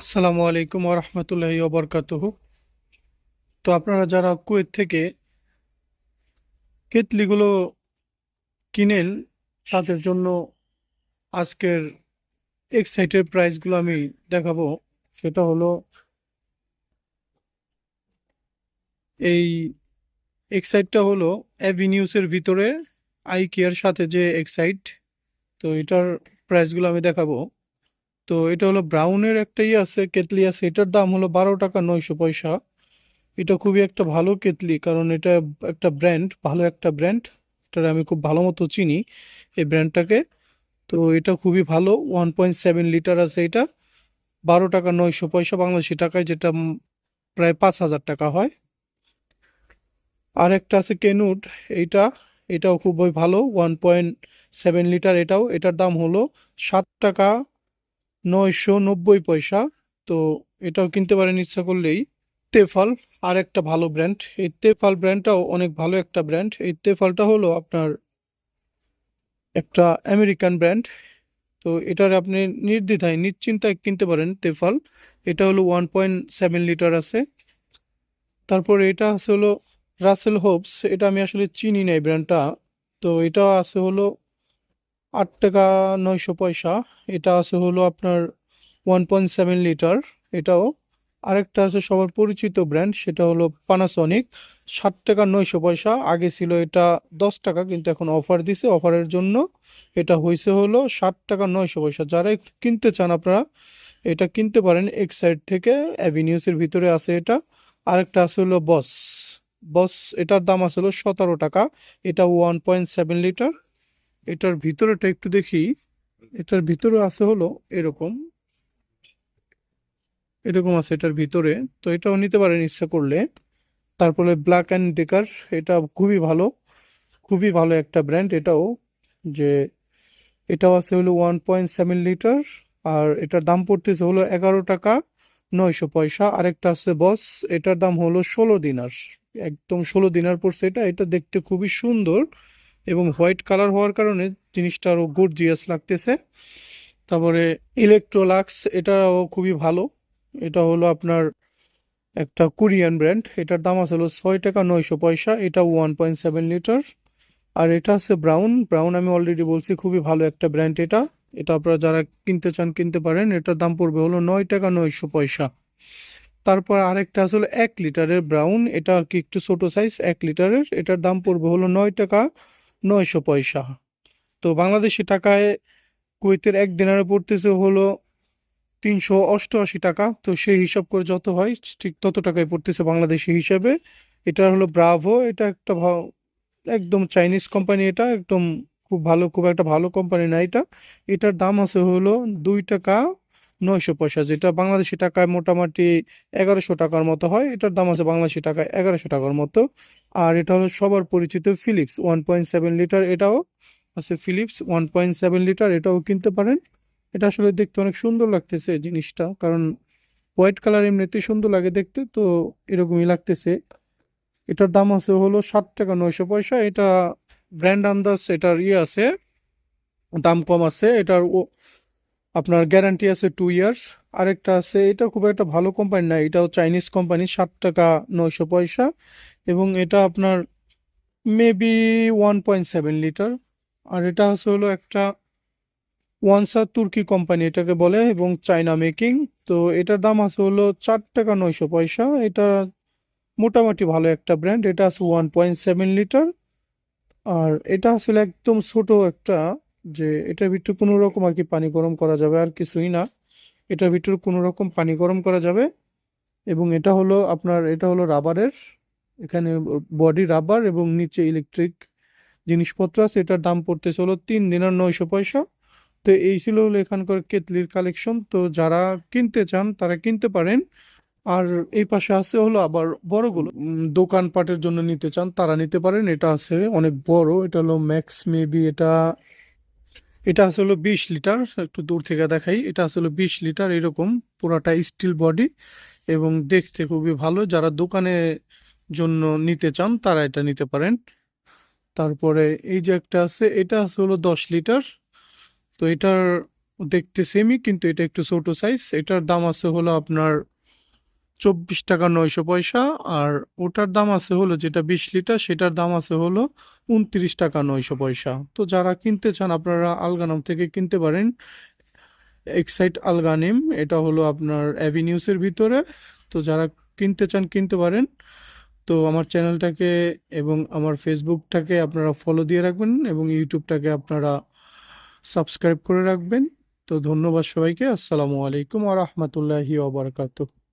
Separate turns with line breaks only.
আসসালামু আলাইকুম ওরহমতুল্লাহি ওবরকাতুহ তো আপনারা যারা কুয়েত থেকে কেতলিগুলো কিনেন, তাদের জন্য আজকের এক্সাইটের প্রাইসগুলো আমি দেখাবো। সেটা হলো এই এক্সাইটটা হলো অ্যাভিনিউসের ভিতরে আইকিয়ার সাথে যে এক্সাইট, তো এটার প্রাইসগুলো আমি দেখাবো। তো এটা হলো ব্রাউনের একটা ইয়ে আছে কেতলি আছে। এটার দাম হলো বারো টাকা নয়শো পয়সা। এটা খুবই একটা ভালো কেতলি কারণ এটা একটা ব্র্যান্ড, ভালো একটা ব্র্যান্ড। এটার আমি খুব ভালো মতো চিনি এই ব্র্যান্ডটাকে। তো এটা খুবই ভালো, ওয়ান পয়েন্ট সেভেন লিটার আছে এটা। বারো টাকা নয়শো পয়সা বাংলাদেশি টাকায়, যেটা প্রায় পাঁচ হাজার টাকা হয়। আর একটা আছে কেনুট, এইটা, এটাও খুবই ভালো, ওয়ান পয়েন্ট সেভেন লিটার এটাও। এটার দাম হলো সাত টাকা নয়শো নব্বই পয়সা। তো এটাও কিনতে পারেন ইচ্ছা করলেই। তেফাল আর একটা ভালো ব্র্যান্ড এই তেফাল ব্র্যান্ডটাও অনেক ভালো একটা ব্র্যান্ড এই তেফালটা হলো আপনার একটা আমেরিকান ব্র্যান্ড তো এটার আপনি নির্দ্বিধায়, নিশ্চিন্তায় কিনতে পারেন তেফাল। এটা হলো ওয়ান পয়েন্ট সেভেন লিটার আছে। তারপরে এটা আছে হলো রাসেল হোপস এটা আমি আসলে চিনি না এই ব্র্যান্ডটা তো এটা আছে হলো আট টাকা নয়শো পয়সা। এটা আছে হলো আপনার ওয়ান পয়েন্ট সেভেন লিটার এটাও আরেকটা আছে সবার পরিচিত ব্র্যান্ড সেটা হলো পানাসনিক ষাট টাকা নয়শো পয়সা। আগে ছিল এটা দশ টাকা, কিন্তু এখন অফার দিছে। অফারের জন্য এটা হয়েছে হলো ষাট টাকা নয়শো পয়সা। যারা কিনতে চান আপনারা, এটা কিনতে পারেন। এক সাইড থেকে অ্যাভিনিউসের ভিতরে আছে এটা। আরেকটা আছে হলো বস বস এটার দাম আছে হলো সতেরো টাকা। এটা ওয়ান পয়েন্ট সেভেন লিটার এটার ভিতরেটা একটু দেখি। এটার ভিতরে আছে হলো এরকম। এরকম আছে এটার ভিতরে। তো এটাও নিতে পারেন ইচ্ছা করলে। তারপরে ব্ল্যাক অ্যান্ড ডেকার এটা খুবই ভালো। খুবই ভালো একটা ব্র্যান্ড এটাও। যে এটাও আছে হলো ওয়ান পয়েন্ট সেভেন লিটার আর এটার দাম পড়তেছে হলো এগারো টাকা নয়শো পয়সা। আরেকটা আছে বস এটার দাম হলো ষোলো দিনার একদম ষোলো দিনার পড়ছে এটা। এটা দেখতে খুবই সুন্দর। এবং হোয়াইট কালার হওয়ার কারণে জিনিসটা আরও গর্জিয়াস লাগতেছে। তারপরে ইলেকট্রোলাক্স এটাও খুবই ভালো। এটা হলো আপনার একটা কোরিয়ান ব্র্যান্ড এটার দাম আছে হলো ছয় টাকা নয়শো পয়সা। এটা ওয়ান পয়েন্ট সেভেন লিটার আর এটা আছে ব্রাউন ব্রাউন আমি অলরেডি বলছি, খুবই ভালো একটা ব্র্যান্ড এটা। এটা আপনারা যারা কিনতে চান, কিনতে পারেন। এটার দাম পড়বে হলো নয় টাকা নয়শো পয়সা। তারপর আরেকটা আসলে এক লিটারের ব্রাউন এটা আর কি একটু ছোটো সাইজ এক লিটারের এটার দাম পড়বে হলো নয় টাকা নয়শো পয়সা। তো বাংলাদেশি টাকায় কুয়েতের এক দিনারে পড়তেছে হলো তিনশো অষ্টআশি টাকা। তো সেই হিসাব করে যত হয়, ঠিক তত টাকায় পড়তেছে বাংলাদেশি হিসাবে। এটা হলো ব্রাভো, এটা একটা একদম চাইনিজ কোম্পানি এটা, একদম খুব ভালো, খুব একটা ভালো কোম্পানি না এটা। এটার দাম আছে হলো দুই টাকা নয়শো পয়সা, যেটা বাংলাদেশি টাকায় মোটামুটি এগারোশো টাকার মতো হয়, এটার দাম আছে বাংলাদেশি টাকায় এগারোশো টাকার মতো। আর এটা হলো সবার পরিচিত Philips one point seven litre এটাও আছে Philips one point seven litre এটাও কিনতে পারেন। এটা আসলে দেখতে অনেক সুন্দর লাগতেছে জিনিসটা, কারণ হোয়াইট কালার এমনিতেই সুন্দর লাগে দেখতে, তো এরকমই লাগতেছে। এটার দাম আছে হলো ষাট টাকা নয়শো পয়সা, এটা ব্র্যান্ড আন্দাজ, এটার ইয়ে আছে, দাম কম আছে, এটার আপনার গ্যারান্টি আছে টু ইয়ার্স আরেকটা আছে, এটা খুব একটা ভালো কোম্পানি না, এটাও চাইনিজ কোম্পানি ষাট টাকা নয়শো পয়সা। এবং এটা আপনার maybe one point seven litre আর এটা আছে হলো একটা ওয়ানসা তুর্কি কোম্পানি এটাকে বলে, এবং চায়না মেকিং তো এটার দাম আছে হলো চার টাকা নয়শো পয়সা। এটা মোটামুটি ভালো একটা ব্র্যান্ড এটা আছে ওয়ান পয়েন্ট সেভেন লিটার আর এটা আসলে একদম ছোট একটা যে এটার ভিতরে কোনো রকম আর কি পানি গরম করা যাবে, আর কিছুই না। এটার ভিতরে কোনো রকম পানি গরম করা যাবে এবং এটা হলো আপনার, এটা হলো রাবারের, এখানে বডি রাবার এবং নিচে ইলেকট্রিক জিনিসপত্র আছে। এটার দাম পড়তেছে হলো তিন দিনের নয়শো পয়সা। তো এই ছিল হলো এখানকার কেতলির কালেকশন। তো যারা কিনতে চান, তারা কিনতে পারেন। আর এই পাশে আছে হলো আবার বড়গুলো। দোকানপাটের জন্য নিতে চান, তারা নিতে পারেন। এটা আছে অনেক বড়, এটা হলো ম্যাক্স মেবি, এটা এটা আছে হলো বিশ লিটার, একটু দূর থেকে দেখাই। এটা আছে হলো বিশ লিটার এরকম পুরাটা স্টিল বডি এবং দেখতে খুবই ভালো। যারা দোকানে জন্য নিতে চান, তারা এটা নিতে পারেন। তারপরে এই যে একটা আছে, এটা হলো দশ লিটার। তো এটার দেখতে সেমই কিন্তু এটা একটু ছোট সাইজ এটার দাম আছে হলো আপনার চব্বিশ টাকা নয়শো পয়সা, আর ওটার দাম আছে হলো যেটা বিশ লিটার, সেটার দাম আছে হলো উনত্রিশ টাকা নয়শো পয়সা। তো যারা কিনতে চান, আপনারা আলগানাম থেকে কিনতে পারেন। এক্সাইট আলগানিম এটা হলো আপনার অ্যাভিনিউসের ভিতরে। তো যারা কিনতে চান, কিনতে পারেন। তো আমার চ্যানেলটাকে এবং আমার ফেসবুকটাকে আপনারা ফলো দিয়ে রাখবেন এবং ইউটিউবটাকে আপনারা সাবস্ক্রাইব করে রাখবেন। তো ধন্যবাদ সবাইকে। আসসালামু আলাইকুম ওয়া রাহমাতুল্লাহি ওয়া বারাকাতুহু।